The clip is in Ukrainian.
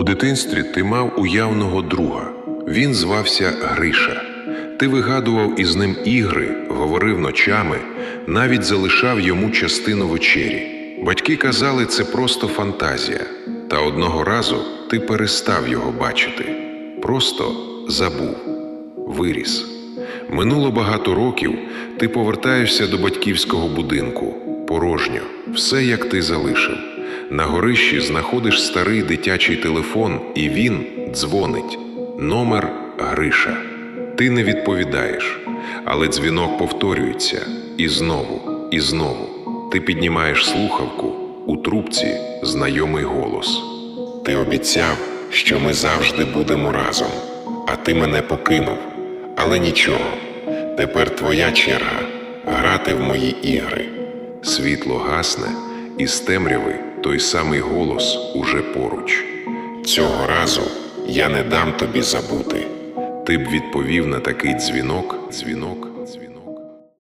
У дитинстві ти мав уявного друга. Він звався Гриша. Ти вигадував із ним ігри, говорив ночами, навіть залишав йому частину вечері. Батьки казали, це просто фантазія. Та одного разу ти перестав його бачити. Просто забув, виріс. Минуло багато років, ти повертаєшся до батьківського будинку. Порожньо, все як ти залишив. На горищі знаходиш старий дитячий телефон, і він дзвонить. Номер Гриша. Ти не відповідаєш, але дзвінок повторюється і знову, і знову. Ти піднімаєш слухавку у трубці знайомий голос. Ти обіцяв, що ми завжди будемо разом, а ти мене покинув. Але нічого, тепер твоя черга грати в мої ігри. Світло гасне, і з темряви той самий голос уже поруч. Цього разу я не дам тобі забути. Ти б відповів на такий дзвінок, дзвінок,